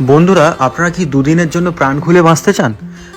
বন্ধুরা, আপনারা কি দুদিনের জন্য প্রাণ খুলে বাঁচতে চান?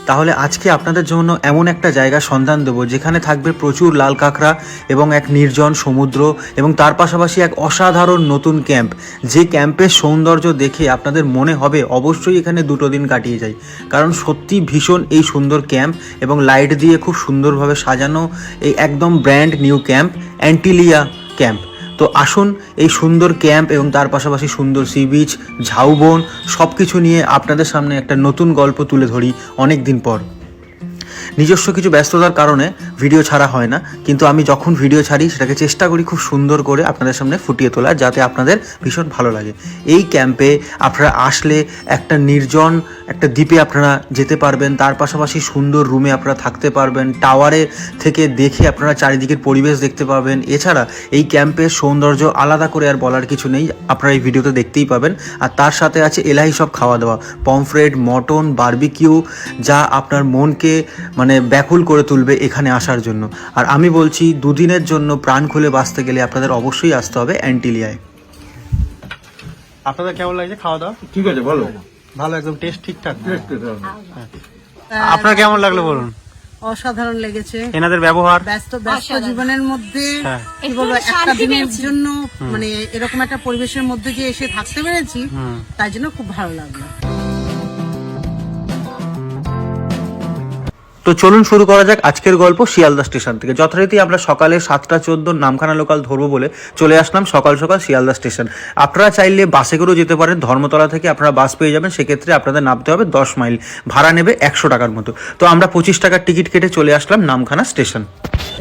তাহলে আজকে আপনাদের জন্য এমন একটা জায়গা সন্ধান দেবো, যেখানে থাকবে প্রচুর লাল কাঁকড়া এবং এক নির্জন সমুদ্র এবং তার পাশাপাশি এক অসাধারণ নতুন ক্যাম্প। যে ক্যাম্পের সৌন্দর্য দেখে আপনাদের মনে হবে অবশ্যই এখানে দুটো দিন কাটিয়ে যাই। কারণ সত্যি ভীষণ এই সুন্দর ক্যাম্প এবং লাইট দিয়ে খুব সুন্দরভাবে সাজানো এই একদম brand new camp, Antilia camp. তো আসুন এই সুন্দর ক্যাম্প এবং তার পাশাপাশি সুন্দর সি বিচ ঝাউবন সব কিছু নিয়ে আপনাদের সামনে একটা নতুন গল্প তুলে ধরি অনেক দিন পর। নিজস্ব কিছু ব্যস্ততার কারণে ভিডিও ছাড়া হয় না, কিন্তু আমি যখন ভিডিও ছাড়ি, সেটাকে চেষ্টা করি খুব সুন্দর করে আপনাদের সামনে ফুটিয়ে তোলার যাতে আপনাদের ভীষণ ভালো লাগে। এই ক্যাম্পে আপনারা আসলে একটা নির্জন, একটা দ্বীপে আপনারা যেতে পারবেন, তার পাশাপাশি সুন্দর রুমে আপনারা থাকতে পারবেন টাওয়ারে থেকে দেখে আপনারা চারিদিকের পরিবেশ দেখতে পাবেন। এছাড়া এই ক্যাম্পের সৌন্দর্য আলাদা করে আর বলার কিছু নেই, আপনারা এই ভিডিওতে দেখতেই পাবেন। আর তার সাথে আছে এলাহি সব খাওয়া দাওয়া পমফ্রেট মটন বার্বিকিউ যা আপনার মনকে মানে ব্যাকুল করে তুলবে এখানে আসার জন্য। আর আমি বলছি দুদিনের জন্য প্রাণ খুলে বাঁচতে গেলে আপনাদের অবশ্যই আসতে হবে অ্যান্টিলিয়ায়। আপনাদের কেমন লাগছে খাওয়া দাওয়া? ঠিক আছে বলো ভালো একদম টেস্ট ঠিকঠাক হ্যাঁ। আপনার কেমন লাগল বলুন? অসাধারণ লেগেছে। এনাদের ব্যবহার? ব্যস্ত ব্যস্ত জীবনের মধ্যে হ্যাঁ। কি বলব একটা দিনের জন্য মানে এরকম একটা পরিবেশের মধ্যে যে এসে থাকতে পেরেছি তাই জন্য খুব ভালো লাগল। তো চলুন শুরু করা যাক আজকের গল্প শিয়ালদা স্টেশন থেকে। যথারীতি আমরা সকালে সাতটা চোদ্দ নামখানা লোকাল ধরবো বলে চলে আসলাম সকাল সকাল শিয়ালদা স্টেশন। আপনারা চাইলে বাসে করেও যেতে পারেন ধর্মতলা থেকে আপনারা বাস পেয়ে যাবেন সেক্ষেত্রে আপনাদের নামতে হবে দশ মাইল। ভাড়া নেবে একশো টাকার মতো। তো আমরা পঁচিশ টাকার টিকিট কেটে চলে আসলাম নামখানা স্টেশন।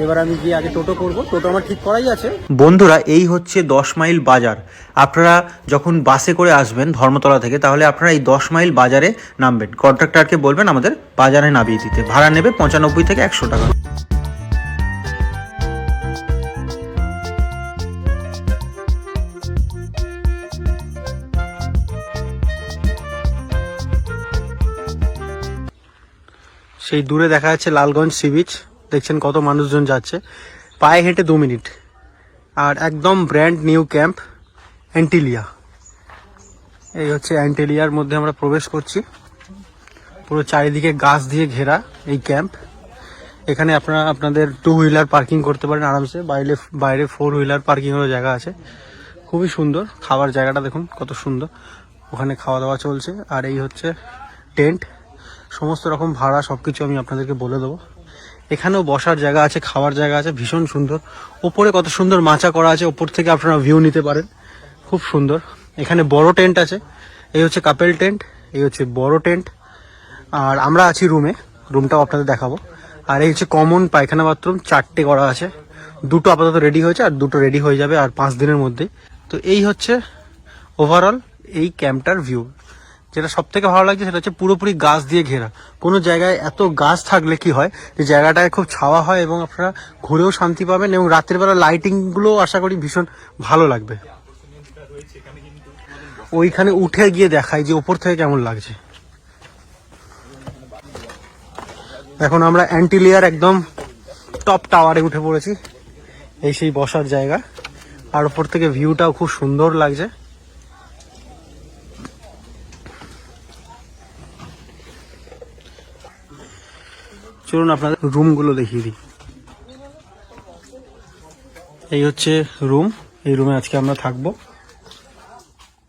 এবার আমি গিয়ে আগে টোটো করব। টোটো আমার ঠিক করাই আছে। বন্ধুরা এই হচ্ছে দশ মাইল বাজার। আপনারা যখন বাসে করে আসবেন ধর্মতলা থেকে, তাহলে আপনারা এই দশ মাইল বাজারে নামবেন। কন্ট্রাক্টরকে বলবেন আমাদের বাজারে নামিয়ে দিতে। ভাড়া নেবে পঁচানব্বই থেকে একশো টাকা। সেই দূরে দেখা যাচ্ছে লালগঞ্জ সি বিচ। দেখছেন কত মানুষজন যাচ্ছে। পায়ে হেঁটে দু মিনিট। আর একদম ব্র্যান্ড নিউ ক্যাম্প। অ্যান্টিলিয়া এই হচ্ছে অ্যান্টিলিয়ার মধ্যে আমরা প্রবেশ করছি। পুরো চারিদিকে গাছ দিয়ে ঘেরা এই ক্যাম্প এখানে আপনারা, আপনাদের টু হুইলার পার্কিং করতে পারেন আরামসে। বাইরে বাইরে ফোর হুইলার পার্কিংয়েরও জায়গা আছে। খুবই সুন্দর। খাবার জায়গাটা দেখুন, কত সুন্দর। ওখানে খাওয়া দাওয়া চলছে। আর এই হচ্ছে টেন্ট সমস্ত রকম ভাড়া সব কিছু আমি আপনাদেরকে বলে দেবো। এখানেও বসার জায়গা আছে, খাওয়ার জায়গা আছে। ভীষণ সুন্দর। ওপরে কত সুন্দর মাচা করা আছে। ওপর থেকে আপনারা ভিউ নিতে পারেন। খুব সুন্দর। এখানে বড় টেন্ট আছে। এই হচ্ছে কাপেল টেন্ট, এই হচ্ছে বড় টেন্ট। আর আমরা আছি রুমে, রুমটাও আপনাদের দেখাবো। আর এই হচ্ছে কমন পায়খানা বাথরুম, চারটে করা আছে। দুটো আপাতত রেডি হয়েছে আর দুটো রেডি হয়ে যাবে আর পাঁচ দিনের মধ্যে তো এই হচ্ছে ওভারঅল এই ক্যাম্পটার ভিউ যেটা সব থেকে ভালো লাগছে সেটা হচ্ছে পুরোপুরি গাছ দিয়ে ঘেরা। কোনো জায়গায় এত গাছ থাকলে কি হয়? যে জায়গাটায় খুব ছাওয়া হয় এবং আপনারা ঘুরেও শান্তি পাবেন এবং রাতের বেলা লাইটিংগুলো আশা করি ভীষণ ভালো লাগবে। ওইখানে উঠে গিয়ে দেখাই যে ওপর থেকে কেমন লাগছে। এখন আমরা অ্যান্টিলিয়ার একদম টপ টাওয়ারে উঠে পড়েছি। এই সেই বসার জায়গা। আর ওপর থেকে ভিউটাও খুব সুন্দর লাগছে। চলুন আপনাদের রুমগুলো দেখিয়ে দিই। এই হচ্ছে রুম এই রুমে আজকে আমরা থাকব।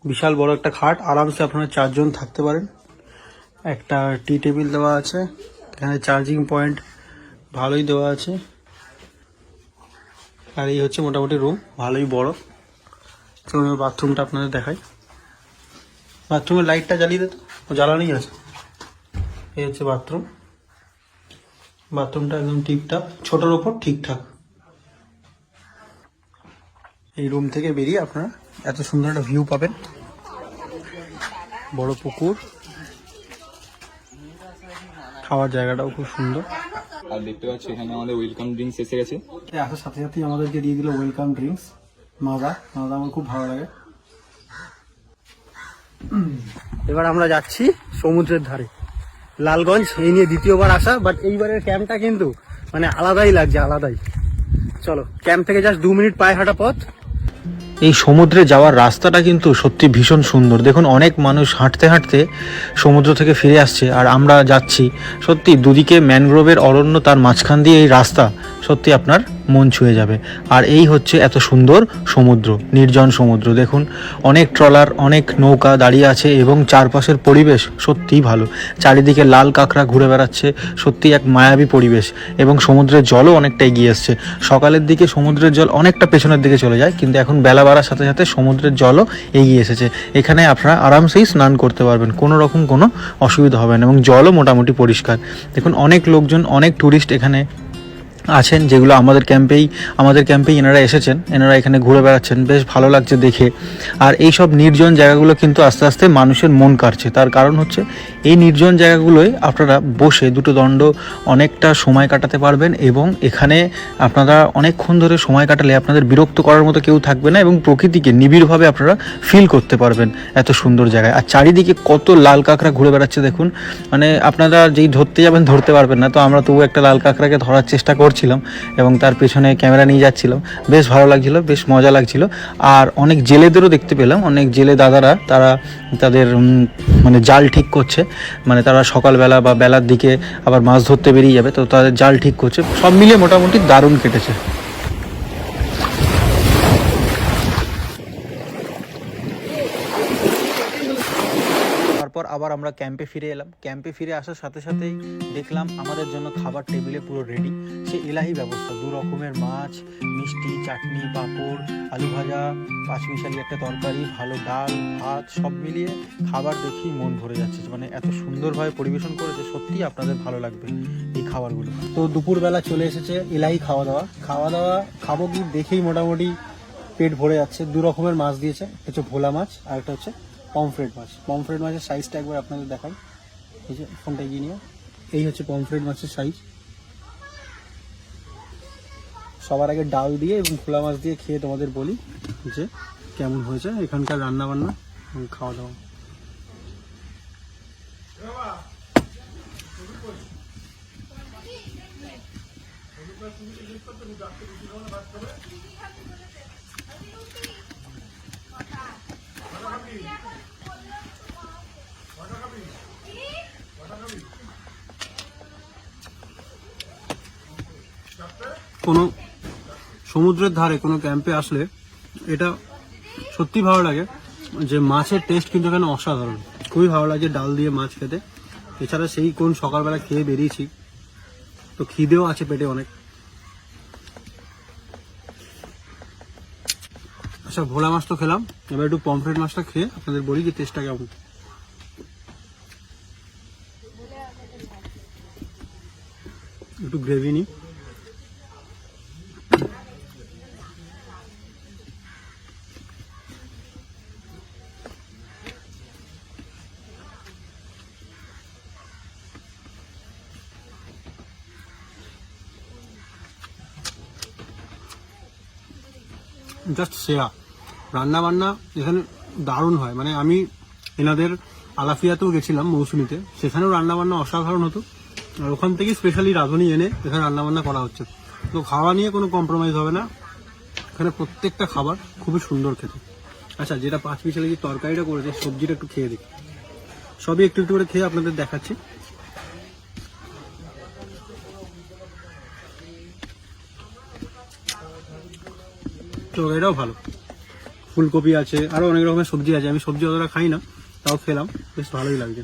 বিশাল বড় একটা খাট। আরামসে আপনারা চারজন থাকতে পারেন। একটা টি টেবিল দেওয়া আছে। এখানে চার্জিং পয়েন্ট ভালোই দেওয়া আছে। আর এই হচ্ছে মোটামুটি রুম। ভালোই বড়। চলুন বাথরুমটা আপনাদের দেখাই। বাথরুমের লাইটটা জ্বালিয়ে দিত জ্বালানোই আছে। এই হচ্ছে বাথরুম। বাথরুমটা একদম ঠিকঠাক ছোটোর ওপর ঠিকঠাক। এই রুম থেকে বেরিয়ে আপনারা এত সুন্দর একটা ভিউ পাবেন। বড় পুকুর। খাওয়ার জায়গাটাও খুব সুন্দর। আর দেখতে পাচ্ছি এখানে আমাদের ওয়েলকাম ড্রিঙ্কস এসে গেছে। আসার সাথে সাথেই আমাদেরকে দিয়ে দিল ওয়েলকাম ড্রিঙ্কস মাজা মাজা আমার খুব ভালো লাগে। এবার আমরা যাচ্ছি সমুদ্রের ধারে। লালগঞ্জ এই নিয়ে দ্বিতীয়বার আসা বাট এইবারের ক্যাম্পটা কিন্তু মানে আলাদাই লাগছে আলাদাই। চলো ক্যাম্প থেকে জাস্ট দু মিনিট পায়ে হাঁটা পথ। এই সমুদ্রে যাওয়ার রাস্তাটা কিন্তু সত্যি ভীষণ সুন্দর। দেখুন, অনেক মানুষ হাঁটতে হাঁটতে সমুদ্র থেকে ফিরে আসছে আর আমরা যাচ্ছি সত্যি দুদিকে ম্যানগ্রোভের অরণ্য তার মাঝখান দিয়ে এই রাস্তা সত্যি আপনার মন ছুঁয়ে যাবে। আর এই হচ্ছে এত সুন্দর সমুদ্র, নির্জন সমুদ্র। দেখুন, অনেক ট্রলার, অনেক নৌকা দাঁড়িয়ে আছে এবং চারপাশের পরিবেশ সত্যিই ভালো। চারিদিকে লাল কাঁকড়া ঘুরে বেড়াচ্ছে সত্যি এক মায়াবী পরিবেশ এবং সমুদ্রের জলও অনেকটা এগিয়ে এসছে সকালের দিকে সমুদ্রের জল অনেকটা পেছনের দিকে চলে যায়, কিন্তু এখন বেলা বাড়ার সাথে সাথে সমুদ্রের জলও এগিয়ে এসেছে। এখানে আপনারা আরামসেই স্নান করতে পারবেন, কোনো রকম কোনো অসুবিধা হবে না এবং জলও মোটামুটি পরিষ্কার। দেখুন, অনেক লোকজন, অনেক ট্যুরিস্ট এখানে আছেন, যেগুলো আমাদের ক্যাম্পেই আমাদের ক্যাম্পেই এনারা এসেছেন, এনারা এখানে ঘুরে বেড়াচ্ছেন, বেশ ভালো লাগছে দেখে। আর এই সব নির্জন জায়গাগুলো কিন্তু আস্তে আস্তে মানুষের মন কাড়ছে। তার কারণ হচ্ছে, এই নির্জন জায়গাগুলোয় আপনারা বসে দুটো দণ্ড অনেকটা সময় কাটাতে পারবেন এবং এখানে আপনারা অনেকক্ষণ ধরে সময় কাটালে আপনাদের বিরক্ত করার মতো কেউ থাকবে না এবং প্রকৃতিকে নিবিড়ভাবে আপনারা ফিল করতে পারবেন এত সুন্দর জায়গায়। আর চারিদিকে কত লাল কাঁকড়া ঘুরে বেড়াচ্ছে দেখুন। মানে আপনারা যেই ধরতে যাবেন ধরতে পারবেন না, তো আমরা তবু একটা লাল কাঁকড়াকে ধরার চেষ্টা করছিলাম এবং তার পেছনে ক্যামেরা নিয়ে যাচ্ছিলাম বেশ ভালো লাগছিল, বেশ মজা লাগছিল। আর অনেক জেলেদেরও দেখতে পেলাম, অনেক জেলে দাদারা, তারা তাদের মানে জাল ঠিক করছে। মানে তারা সকালবেলা বা বেলার দিকে আবার মাছ ধরতে বেরিয়ে যাবে, তো তাদের জাল ঠিক করছে। সব মিলিয়ে মোটামুটি দারুণ কেটেছে। তারপর আবার আমরা ক্যাম্পে ফিরে এলাম। ক্যাম্পে ফিরে আসার সাথে সাথেই দেখলাম আমাদের জন্য খাবার টেবিলে পুরো রেডি সে এলাহি ব্যবস্থা, দু রকমের মাছ, মিষ্টি, চাটনি, পাঁপড়, আলু ভাজা, পাঁচমিশালি একটা তরকারি, ভালো ডাল, ভাত, সব মিলিয়ে খাবার দেখেই মন ভরে যাচ্ছে। মানে এত সুন্দরভাবে পরিবেশন করেছে, সত্যিই আপনাদের ভালো লাগবে এই খাবারগুলো। তো দুপুরবেলা চলে এসেছে এলাহি খাওয়া দাওয়া খাওয়া দাওয়া খাব কি দেখেই মোটামুটি পেট ভরে যাচ্ছে। দু রকমের মাছ দিয়েছে, একটা হচ্ছে ভোলা মাছ আর একটা হচ্ছে পমফ্রেট মাছ। পমফ্রেট মাছের সাইজটা একবার আপনাদের দেখাই। এই যে ফোনটা এগিয়ে নিয়ে। এই হচ্ছে পমফ্রেট মাছের সাইজ সবার আগে ডাল দিয়ে এবং খোলা মাছ দিয়ে খেয়ে তোমাদের বলি যে কেমন হয়েছে এখানকার রান্না বান্না এবং খাওয়া দাওয়া কোনো সমুদ্রের ধারে কোনো ক্যাম্পে আসলে এটা সত্যি ভালো লাগে যে মাছের টেস্ট কিন্তু এখানে অসাধারণ। খুবই ভালো লাগে ডাল দিয়ে মাছ খেতে। এছাড়া সেই কোন সকালবেলা খেয়ে বেরিয়েছি, তো খিদেও আছে পেটে অনেক। আচ্ছা ভোলা মাছ তো খেলাম। এবার একটু পমফ্রেট মাছটা খেয়ে আপনাদের বলি যে টেস্টটা কেমন। একটু গ্রেভি নিই। জাস্ট সেরা। রান্না বান্না এখানে দারুণ হয়। মানে আমি এনাদের আলাফিয়াতেও গেছিলাম মৌসুমিতে। সেখানেও রান্না বান্না অসাধারণ হতো। আর ওখান থেকে স্পেশালি রাঁধুনি এনে এখানে রান্না বান্না করা হচ্ছে। তো খাওয়া নিয়ে কোনো কম্প্রোমাইজ হবে না। এখানে প্রত্যেকটা খাবার খুবই সুন্দর খেতে। আচ্ছা যেটা পাঁচ মিশালি যে তরকারিটা করেছে, সবজিটা একটু খেয়ে দেখি। সবই একটু একটু করে খেয়ে আপনাদের দেখাচ্ছি। তরকারিটাও ভালো। ফুলকপি আছে, আরও অনেক রকমের সবজি আছে। আমি সবজি অতটা খাই না, তাও খেলাম, বেশ ভালোই লাগছে।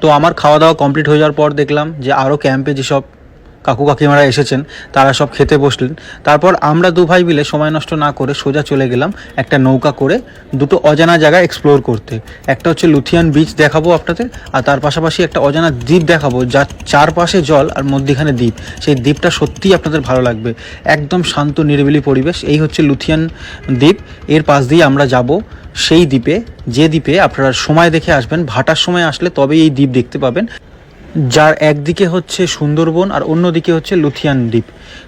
তো আমার খাওয়া দাওয়া কমপ্লিট হয়ে যাওয়ার পর দেখলাম যে আরও ক্যাম্পে যেসব কাকু কাকিমারা এসেছেন, তারা সব খেতে বসলেন। তারপর আমরা দু ভাই মিলে সময় নষ্ট না করে সোজা চলে গেলাম একটা নৌকা করে দুটো অজানা জায়গা এক্সপ্লোর করতে। একটা হচ্ছে লুথিয়ান বিচ দেখাবো আপনাদের, আর তার পাশাপাশি একটা অজানা দ্বীপ দেখাবো, যার চারপাশে জল আর মধ্যিখানে দ্বীপ। সেই দ্বীপটা সত্যিই আপনাদের ভালো লাগবে। একদম শান্ত, নিরিবিলি পরিবেশ। এই হচ্ছে লুথিয়ান দ্বীপ। এর পাশ দিয়ে আমরা যাব সেই দ্বীপে। যে দ্বীপে আপনারা সময় দেখে আসবেন, ভাটার সময় আসলে তবেই এই দ্বীপ দেখতে পাবেন। যার একদিকে হচ্ছে সুন্দরবন আর অন্যদিকে হচ্ছে লুথিয়ান দ্বীপ।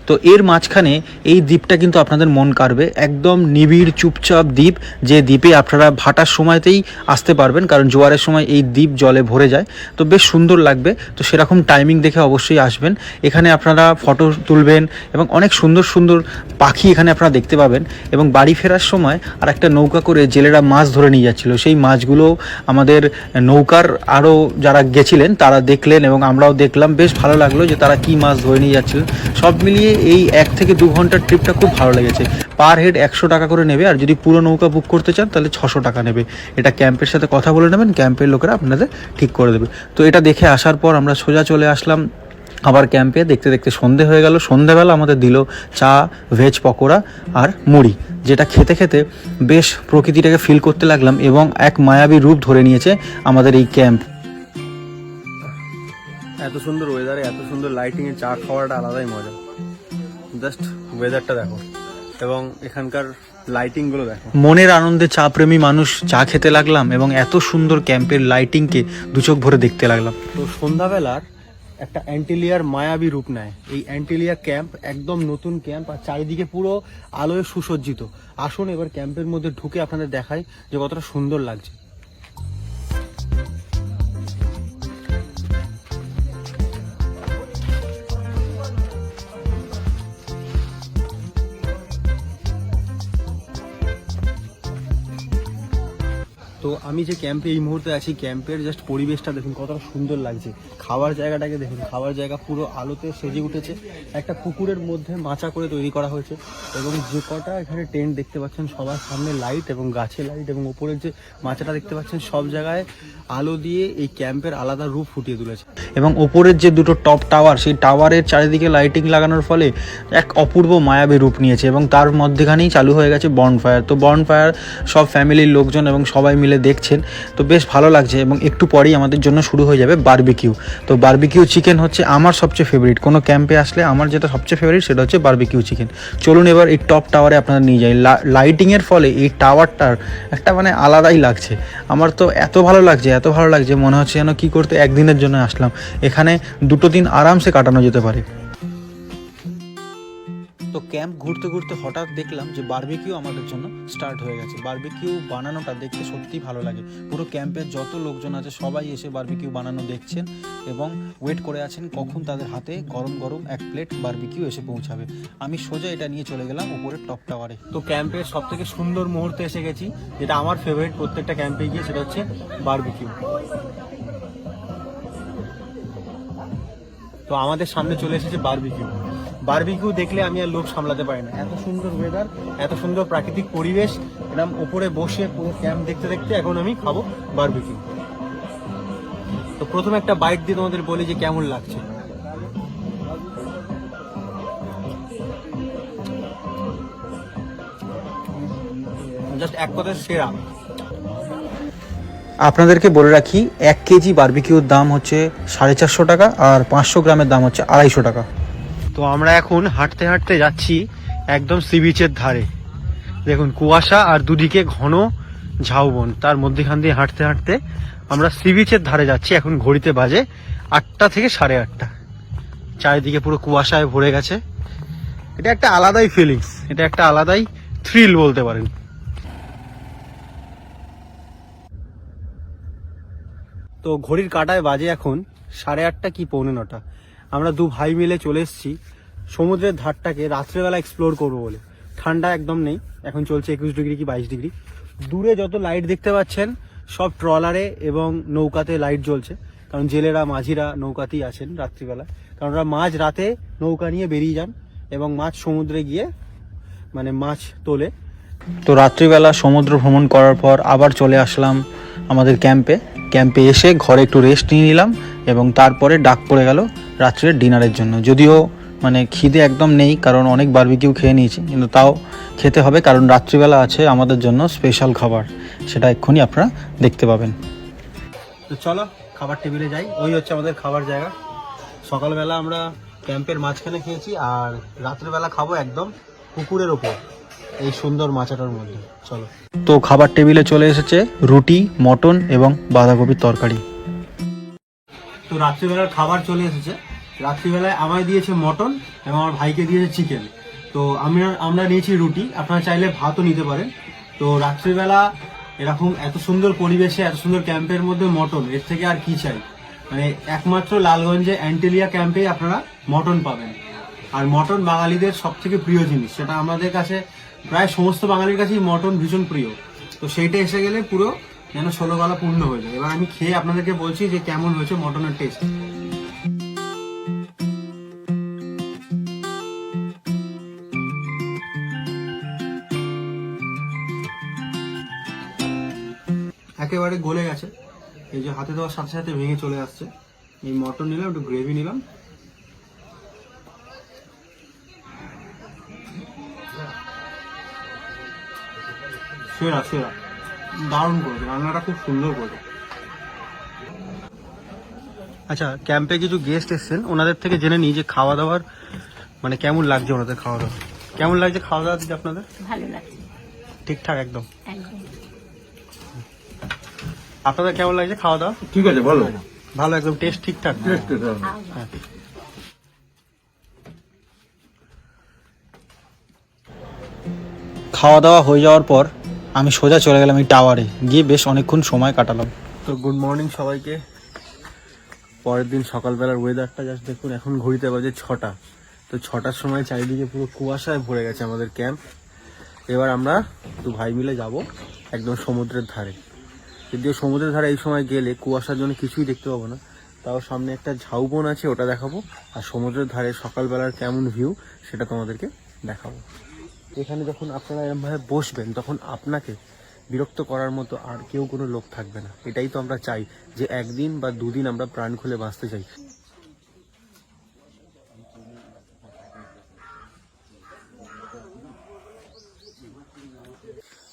তো এর মাঝখানে এই দ্বীপটা কিন্তু আপনাদের মন কাড়বে। একদম নিবিড়, চুপচাপ দ্বীপ, যে দ্বীপে আপনারা ভাটার সময়তেই আসতে পারবেন, কারণ জোয়ারের সময় এই দ্বীপ জলে ভরে যায়। তো বেশ সুন্দর লাগবে। তো সেরকম টাইমিং দেখে অবশ্যই আসবেন। এখানে আপনারা ফটো তুলবেন এবং অনেক সুন্দর সুন্দর পাখি এখানে আপনারা দেখতে পাবেন। এবং বাড়ি ফেরার সময় আর একটা নৌকা করে জেলেরা মাছ ধরে নিয়ে যাচ্ছিল। সেই মাছগুলো আমাদের নৌকার আরও যারা গেছিলেন, তারা দেখলেন এবং আমরাও দেখলাম, বেশ ভালো লাগল যে তারা কি মাছ ধরে নিয়ে যাচ্ছিল। সব মিলিয়ে এই এক থেকে দু ঘণ্টার ট্রিপটা খুব ভালো লেগেছে। পার হেড একশো টাকা করে নেবে, আর যদি পুরো নৌকা বুক করতে চান, তাহলে ছশো টাকা নেবে। এটা ক্যাম্পের সাথে কথা বলে নেবেন ক্যাম্পের লোকেরা আপনাদের ঠিক করে দেবে। তো এটা দেখে আসার পর আমরা সোজা চলে আসলাম আবার ক্যাম্পে দেখতে দেখতে সন্ধে হয়ে গেল, সন্ধেবেলা আমাদের দিল চা ভেজ পকোড়া আর মুড়ি, যেটা খেতে খেতে বেশ প্রকৃতিটাকে ফিল করতে লাগলাম এবং এক মায়াবী রূপ ধরে নিয়েছে আমাদের এই ক্যাম্প এত সুন্দর ওয়েদারে এত সুন্দর লাইটিং এ চা খাওয়াটা আলাদাই মজা। জাস্ট ওয়েদারটা দেখো। এবং এখানকার লাইটিংগুলো দেখো। মনের আনন্দে চা প্রেমী মানুষ চা খেতে লাগলাম এবং এত সুন্দর ক্যাম্পের লাইটিংকে দু চোখ ভরে দেখতে লাগলাম। তো সন্ধ্যাবেলার একটা অ্যান্টিলিয়ার মায়াবী রূপ নেয়। এই অ্যান্টিলিয়া ক্যাম্প একদম নতুন ক্যাম্প আর চারিদিকে পুরো আলোয় সুসজ্জিত। আসুন এবার ক্যাম্পের মধ্যে ঢুকে আপনাদের দেখাই যে কতটা সুন্দর লাগছে। তো আমি যে ক্যাম্পে এই মুহূর্তে আছি ক্যাম্পের জাস্ট পরিবেশটা দেখুন, কতটা সুন্দর লাগছে। খাবার জায়গাটাকে দেখুন, খাওয়ার জায়গা পুরো আলোতে সেজে উঠেছে। একটা পুকুরের মধ্যে মাচা করে তৈরি করা হয়েছে এবং যে কটা এখানে টেন্ট দেখতে পাচ্ছেন, সবার সামনে লাইট এবং গাছে লাইট এবং ওপরের যে মাচাটা দেখতে পাচ্ছেন, সব জায়গায় আলো দিয়ে এই ক্যাম্পের আলাদা রূপ ফুটিয়ে তুলেছে। এবং ওপরের যে দুটো টপ টাওয়ার সেই টাওয়ারের চারিদিকে লাইটিং লাগানোর ফলে এক অপূর্ব মায়াবী রূপ নিয়েছে এবং তার মধ্যেখানেই চালু হয়ে গেছে বনফায়ার তো বনফায়ার সব ফ্যামিলির লোকজন এবং সবাই মিলে দেখছেন, তো বেশ ভালো লাগছে এবং একটু পরেই আমাদের জন্য শুরু হয়ে যাবে বারবিকিউ তো বারবিকিউ চিকেন হচ্ছে আমার সবচেয়ে ফেভারিট কোনো ক্যাম্পে আসলে আমার যেটা সবচেয়ে ফেভারিট সেটা হচ্ছে বারবিকিউ চিকেন চলুন এবার এই টপ টাওয়ারে আপনারা নিয়ে যাই। লাইটিংয়ের ফলে এই টাওয়ারটার একটা মানে আলাদাই লাগছে। আমার তো এত ভালো লাগছে, এত ভালো লাগছে, মনে হচ্ছে যেন কী করতে একদিনের জন্য আসলাম। এখানে দুটো দিন আরামসে কাটানো যেতে পারে। তো ক্যাম্প ঘুরতে ঘুরতে হঠাৎ দেখলাম যে বার্বিকিউ আমাদের জন্য স্টার্ট হয়ে গেছে। বার্বিকিউ বানানোটা দেখতে সত্যিই ভালো লাগে। পুরো ক্যাম্পের যত লোকজন আছে, সবাই এসে বার্বিকিউ বানানো দেখছেন এবং ওয়েট করে আছেন কখন তাদের হাতে গরম গরম এক প্লেট বারবিকিউ এসে পৌঁছাবে। আমি সোজা এটা নিয়ে চলে গেলাম উপরের টপ টাওয়ারে তো ক্যাম্পের সব থেকে সুন্দর মুহূর্তে এসে গেছি, যেটা আমার ফেভারিট প্রত্যেকটা ক্যাম্পে গিয়ে, সেটা হচ্ছে বার্বিকিউ তো আমাদের সামনে চলে এসেছে বারবিকিউ বারবিকিউ দেখলে আমি আর লোক সামলাতে পারি না। এত সুন্দর ওয়েদার এত সুন্দর প্রাকৃতিক পরিবেশ এরকম ওপরে বসে পুরো ক্যাম্প দেখতে দেখতে এখন আমি খাব বারবিকিউ। তো প্রথমে একটা বাইট দিয়ে তোমাদের বলি যে কেমন লাগছে। জাস্ট এক সেরা। আপনাদেরকে বলে রাখি, এক কেজি বার্বিকিউর দাম হচ্ছে সাড়ে চারশো টাকা আর পাঁচশো গ্রামের দাম হচ্ছে আড়াইশো টাকা। তো আমরা এখন হাঁটতে হাঁটতে যাচ্ছি একদম সি বিচের ধারে। দেখুন, কুয়াশা আর দুদিকে ঘন ঝাউবন। তার মধ্যেখান দিয়ে হাঁটতে হাঁটতে আমরা সি বিচের ধারে যাচ্ছি। এখন ঘড়িতে বাজে আটটা থেকে সাড়ে আটটা। চারিদিকে পুরো কুয়াশায় ভরে গেছে। এটা একটা আলাদাই ফিলিংস এটা একটা আলাদাই থ্রিল বলতে পারেন। তো ঘড়ির কাটায় বাজে এখন সাড়ে আটটা কি, পৌনে নটা। আমরা দু ভাই মিলে চলে এসেছি। সমুদ্রের ধারটাকে রাত্রেবেলা এক্সপ্লোর করব বলে। ঠান্ডা একদম নেই, এখন চলছে একুশ ডিগ্রি কি বাইশ ডিগ্রি। দূরে যত লাইট দেখতে পাচ্ছেন, সব ট্রলারে এবং নৌকাতে লাইট জ্বলছে। কারণ জেলেরা, মাঝিরা নৌকাতেই আছেন রাত্রিবেলা। কারণ ওরা মাঝ রাতে নৌকা নিয়ে বেরিয়ে যান এবং মাছ সমুদ্রে গিয়ে মানে মাছ তোলে। তো রাত্রিবেলা সমুদ্র ভ্রমণ করার পর আবার চলে আসলাম আমাদের ক্যাম্পে ক্যাম্পে এসে ঘরে একটু রেস্ট নিয়ে নিলাম এবং তারপরে ডাক পড়ে গেল রাত্রের ডিনারের জন্য। যদিও মানে খিদে একদম নেই, কারণ অনেক বারবিকিউ খেয়ে নিয়েছি, কিন্তু তাও খেতে হবে, কারণ রাত্রিবেলা আছে আমাদের জন্য স্পেশাল খাবার। সেটা এক্ষুনি আপনারা দেখতে পাবেন। তো চলো, খাবার টেবিলে যাই। ওই হচ্ছে আমাদের খাবার জায়গা। সকালবেলা আমরা ক্যাম্পের মাঝখানে খেয়েছি, আর রাত্রেবেলা খাব একদম পুকুরের ওপর, এই সুন্দর মাচাটার মধ্যে। চলো। তো খাবার টেবিলে চলে এসেছে রুটি, মটন এবং বাঁধাকপির তরকারি। তো রাত্রিবেলার খাবার চলে এসেছে। রাত্রিবেলায় আমায় দিয়েছে মটন এবং আমার ভাইকে দিয়েছে চিকেন। তো আমরা আমরা নিয়েছি রুটি। আপনারা চাইলে ভাতও নিতে পারেন। তো রাত্রিবেলা এরকম এত সুন্দর পরিবেশে, এত সুন্দর ক্যাম্পের মধ্যে মটন, এর থেকে আর কি চাই? মানে একমাত্র লালগঞ্জে অ্যান্টেলিয়া ক্যাম্পে আপনারা মটন পাবেন। আর মটন বাঙালিদের সব থেকে প্রিয় জিনিস। সেটা আমাদের কাছে, প্রায় সমস্ত বাঙালির কাছেই মটন ভীষণ প্রিয়। তো সেইটা এসে গেলে পুরো যেন ষোলো গলা পূর্ণ হয়ে যায়? এবার আমি খেয়ে আপনাদেরকে বলছি যে কেমন হয়েছে মটনের টেস্ট একেবারে গলে গেছে। এই যে হাতে দেওয়ার সাথে সাথে ভেঙে চলে আসছে। এই মটন নিলাম, একটু গ্রেভি নিলাম। সেরা সেরা। দারুণ করেছে রান্নাটা খুব সুন্দর করেছে। আচ্ছা ক্যাম্পে কিছু গেস্ট এসেছেন ওনাদের থেকে জেনে নিই যে খাওয়া দাওয়ার মানে কেমন লাগছে ওনাদের খাওয়া দাওয়া কেমন লাগছে খাওয়া দাওয়া দিতে আপনাদের? ভালো লাগছে। ঠিকঠাক একদম। একদম। আপনাদের কেমন লাগছে খাওয়া দাওয়া ঠিক আছে বলো ভালো একদম টেস্ট ঠিকঠাক? হ্যাঁ। খাওয়া দাওয়া হয়ে যাওয়ার পর আমি সোজা চলে গেলাম এই টাওয়ারে গিয়ে বেশ অনেকক্ষণ সময় কাটালাম। তো গুড মর্নিং সবাইকে। পরের দিন সকালবেলার ওয়েদারটা জাস্ট দেখুন, এখন ঘড়িতে বাজে ছটা। তো ছটার সময় চারিদিকে পুরো কুয়াশায় ভরে গেছে আমাদের ক্যাম্প এবার আমরা দু ভাই মিলে যাব একদম সমুদ্রের ধারে। যদিও সমুদ্রের ধারে এই সময় গেলে কুয়াশার জন্য কিছুই দেখতে পাবো না। তাও সামনে একটা ঝাউবন আছে, ওটা দেখাবো। আর সমুদ্রের ধারে সকালবেলার কেমন ভিউ সেটা তোমাদেরকে দেখাবো। এখানে যখন আপনারা এরমভাবে বসবেন, তখন আপনাকে বিরক্ত করার মতো আর কেউ কোনো লোক থাকবে না। এটাই তো আমরা চাই যে একদিন বা দুদিন আমরা প্রাণ খুলে বাঁচতে চাই।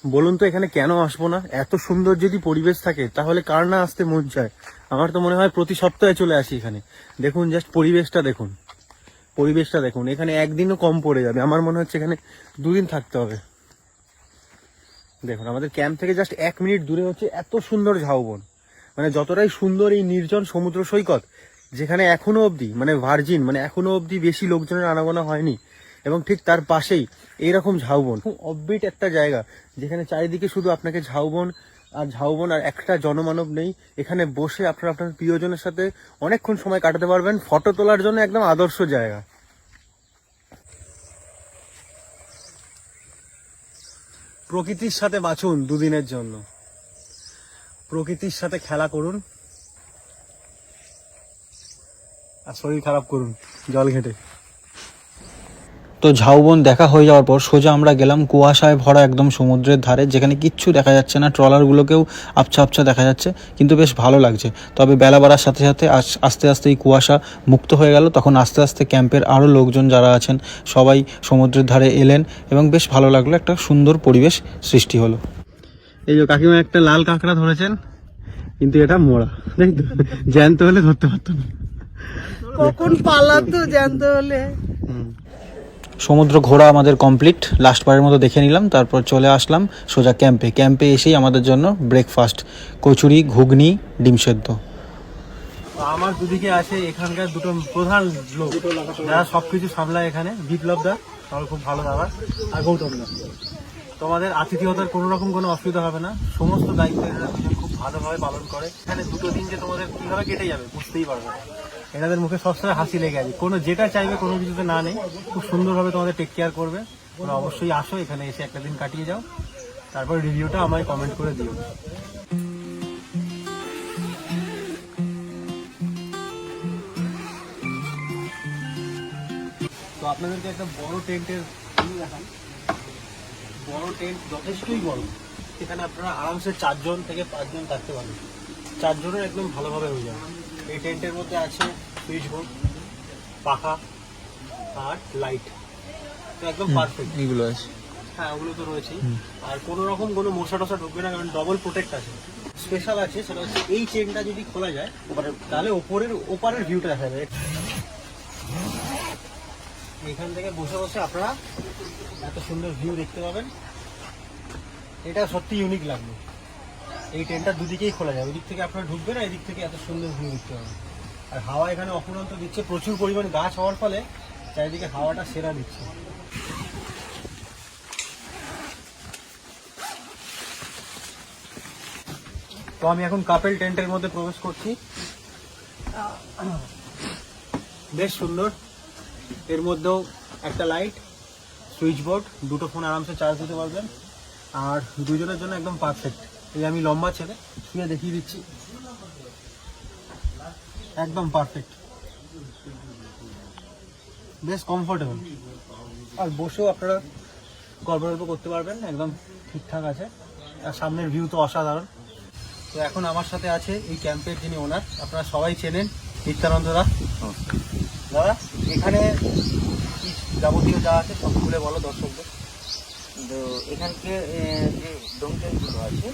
বলুন তো এখানে কেন আসব না? এত সুন্দর যদি পরিবেশ থাকে, তাহলে কার না আসতে মন চায়? আমার তো মনে হয় প্রতি সপ্তাহে চলে আসি এখানে। দেখুন জাস্ট পরিবেশটা দেখুন। পরিবেশটা দেখুন, এখানে একদিনও কম পড়ে যাবে। আমার মনে হচ্ছে এখানে দুদিন থাকতে হবে। দেখুন, আমাদের ক্যাম্প থেকে জাস্ট এক মিনিট দূরে হচ্ছে এত সুন্দর ঝাউবন। মানে যতটাই সুন্দর এই নির্জন সমুদ্র সৈকত, যেখানে এখনও অবধি মানে ভার্জিন মানে এখনও অবধি বেশি লোকজনের আনাগোনা হয়নি, এবং ঠিক তার পাশেই এইরকম ঝাউবন, খুব অববিট একটা জায়গা, যেখানে চারিদিকে শুধু আপনাকে ঝাউবন আর ঝাউবন আর একটা জনমানব নেই। এখানে বসে আপনারা আপনার প্রিয়জনের সাথে অনেকক্ষণ সময় কাটাতে পারবেন। ফটো তোলার জন্য একদম আদর্শ জায়গা। প্রকৃতির সাথে বাঁচুন দুদিনের জন্য। প্রকৃতির সাথে খেলা করুন। আর শরীর খারাপ করুন, জল ঘেটে। তো ঝাউবন দেখা হয়ে যাওয়ার পর সোজা আমরা গেলাম কুয়াশায় ভরা একদম সমুদ্রের ধারে যেখানে কিচ্ছু দেখা যাচ্ছে না ট্রলারগুলোকেও আবছা আবছা দেখা যাচ্ছে কিন্তু বেশ ভালো লাগছে। তবে বেলা বাড়ার সাথে সাথে আস্তে আস্তে এই কুয়াশা মুক্ত হয়ে গেল তখন আস্তে আস্তে ক্যাম্পের আরও লোকজন যারা আছেন সবাই সমুদ্রের ধারে এলেন এবং বেশ ভালো লাগল একটা সুন্দর পরিবেশ সৃষ্টি হলো। এই যে কাকিমা একটা লাল কাঁকড়া ধরেছেন কিন্তু এটা মোড়া দেখতো জ্যান্ত হলে ধরতে পারতো না। কখন পালাতো জানতে হলে? সমুদ্র ঘোরা আমাদের কমপ্লিট লাস্ট বারের মতো দেখে নিলাম, তারপর চলে আসলাম সোজা ক্যাম্পে ক্যাম্পে এসেই আমাদের জন্য ব্রেকফাস্ট কচুরি, ঘুগনি, ডিম সেদ্ধ। আমার দুদিকে আছে এখানকার দুটো প্রধান লোক। যারা সবকিছু সামলায় এখানে, বিপ্লব দা খুব ভালো দাদা আর গৌতম দা। তোমাদের আতিথিয়তার কোনো রকম কোনো অসুবিধা হবে না। সমস্ত দায়িত্ব খুব ভালোভাবে পালন করে। এখানে দুটো দিন যে তোমাদের কীভাবে কেটে যাবে বুঝতেই পারবে। এনাদের মুখে সবসময় হাসি লেগে আছে। কোনো যেটা চাইবে, কোনো কিছুতে না নেই। খুব সুন্দরভাবে তোমাদের টেক কেয়ার করবে। তোমরা অবশ্যই আসো, এখানে এসে একটা দিন কাটিয়ে যাও। তারপর রিভিউটা আমায় কমেন্ট করে দিও। তো আপনাদেরকে একটা বড় টেন্টের বড় টেন্ট যথেষ্টই বড়। এখানে আপনারা আরামসে চারজন থেকে পাঁচজন থাকতে পারবেন। চারজনের একদম ভালোভাবে হয়ে যাবে। এই টেন্টের মধ্যে আছে সুইচ বোর্ড পাখা আর লাইট। তো একদম পারফেক্ট এগুলো আছে। হ্যাঁ ওগুলো তো রয়েছেই। আর কোনো রকম কোনো মশা টশা ঢুকবে না কারণ ডবল প্রোটেক্ট আছে। স্পেশাল আছে সেটা হচ্ছে এই চেনটা যদি খোলা যায় ওপারে তাহলে ওপরের ওপারের ভিউটা দেখা যাবে। এখান থেকে বসে বসে আপনারা এত সুন্দর ভিউ দেখতে পাবেন। এটা সত্যি ইউনিক লাগল এই ট্রেনটা দুদিকেই খোলা যায়। ওদিক থেকে আপনারা ঢুকবেন আর এদিক থেকে এত সুন্দর ভিউ দেখতে হবে আর হাওয়া এখানে অফুরন্ত দিচ্ছে, প্রচুর পরিমাণ গাছ হওয়ার ফলে চারিদিকে হাওয়াটা সেরা দিচ্ছে। তো আমি এখন কাপেল টেন্টের মধ্যে প্রবেশ করছি। বেশ সুন্দর। এর মধ্যেও একটা লাইট সুইচ বোর্ড দুটো ফোন আরামসে চার্জ দিতে পারবেন। আর দুজনের জন্য একদম পারফেক্ট এই আমি লম্বা ছেলে শুয়ে দেখিয়ে দিচ্ছি। একদম পারফেক্ট বেশ কমফোর্টেবল আর বসেও আপনারা গল্প গল্প করতে পারবেন একদম ঠিকঠাক আছে। আর সামনের ভিউ তো অসাধারণ। তো এখন আমার সাথে আছে এই ক্যাম্পের যিনি ওনার আপনারা সবাই চেনেন নিত্যানন্দ দা। দাদা এখানে যাবতীয় যা আছে সব খুলে বলো দর্শকদের। তো এখানকে যে আছে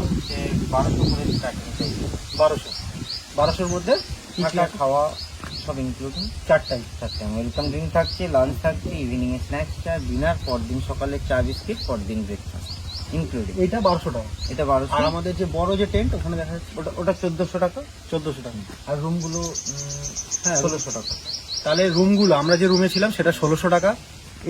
হচ্ছে বারোশো করে স্টার্টিং চাইছে বারোশো। বারোশোর মধ্যে থাকা? খাওয়া সব ইনক্লুডিং চারটাই চারটে ওয়েলকাম ড্রিঙ্ক থাকছে লাঞ্চ থাকছে ইভিনিং এ স্ন্যাক্সটা ডিনার পরদিন সকালে চা বিস্কিট পরদিন ব্রেকফাস্ট ইনক্লুডিং এইটা বারোশো টাকা। এটা বারোশো। আর আমাদের যে বড় যে টেন্ট ওখানে দেখা যাচ্ছে ওটা ওটা চোদ্দোশো টাকা। চোদ্দশো টাকা। আর রুমগুলো হ্যাঁ ষোলোশো টাকা। তাহলে রুমগুলো আমরা যে রুমে ছিলাম সেটা ষোলোশো টাকা।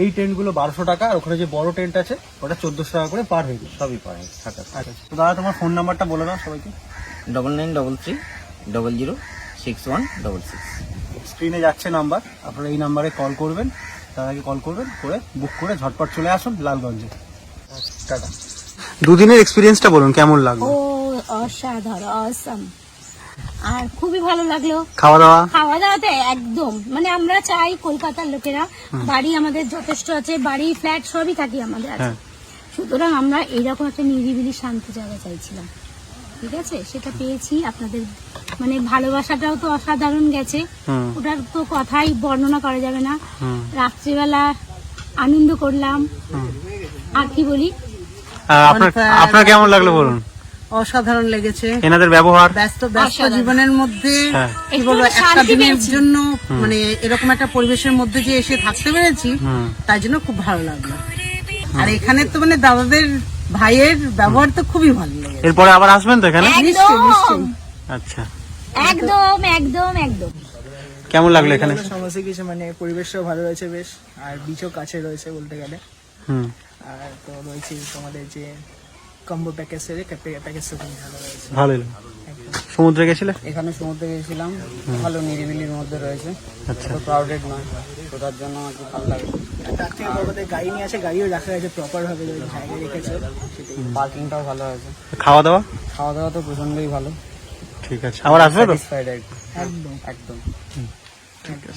এই টেন্টগুলো বারোশো টাকা আর ওখানে যে বড় টেন্ট আছে ওটা চোদ্দশো টাকা করে পার হয়ে গেছে সবই পারে থাকা আচ্ছা তো দাদা তোমার ফোন নাম্বারটা বলে দাও সবাইকে। Double nine double three double zero six one double six স্ক্রিনে যাচ্ছে নাম্বার আপনারা এই নাম্বারে কল করবেন দাদাকে কল করবেন করে বুক করে ঝটপট চলে আসুন লালগঞ্জে। টাটা। দুদিনের এক্সপিরিয়েন্সটা বলুন কেমন লাগল? ও অসাধারণ অসম আর খুবই ভালো লাগল। খাওয়া দাওয়া খাওয়া দাওয়াতে একদম। মানে আমরা চাই কলকাতার লোকেরা বাড়ি আমাদের যথেষ্ট আছে বাড়ি ফ্ল্যাট সবই থাকি আমাদের আছে। হ্যাঁ। সুতরাং আমরা এইরকম একটা নিরিবিলি শান্তি জায়গা চাইছিলাম। ঠিক আছে? সেটা পেয়েছি আপনাদের মানে ভালোবাসাটাও তো অসাধারণ গেছে। ওটার তো কথাই বর্ণনা করা যাবে না। রাত্রিবেলা আনন্দ করলাম। আর কি বলি? আপনার আপনার কেমন লাগল বলুন? অসাধারণ লেগেছে। এনাদের ব্যবহার। ব্যস্ত ব্যস্ত জীবনের মধ্যে হ্যাঁ। কি বলব একটা দিনের জন্য মানে এরকম একটা পরিবেশের মধ্যে যে এসে থাকতে পেরেছি। তাই জন্য খুব ভালো লাগল। আর এখানে তো মানে দাদাদের ভাইয়ের ব্যবহার তো খুবই ভালো লেগেছে। এরপরে আবার আসবেন তো এখানে? একদম। আচ্ছা। একদম একদম একদম। কেমন লাগল এখানে? সমস্ত কিছু মানে পরিবেশটাও ভালো রয়েছে বেশ আর বিচও কাছে রয়েছে বলতে গেলে। হুম। আর তো রয়েছে তোমাদের যে কম্বো প্যাকেজ সেরে প্যাকেজটা খুবই ভালো রয়েছে ভালোই সমুদ্রে গেছিলে? এখানে সমুদ্রে গেছিলাম। ভালো নিরিবিলির মধ্যে রয়েছে। আচ্ছা। ক্রাউডেড নয় তো তার জন্য আর কি ভালো লাগে। তার থেকে বাবাদের গাড়ি নিয়ে আছে গাড়িও রাখা গেছে প্রপার ভাবে জায়গায় রেখেছে পার্কিংটাও ভালো আছে খাওয়া দাওয়া খাওয়া দাওয়া তো প্রচন্ডই ভালো। ঠিক আছে। আবার আসবে তো? একদম। একদম। একদম।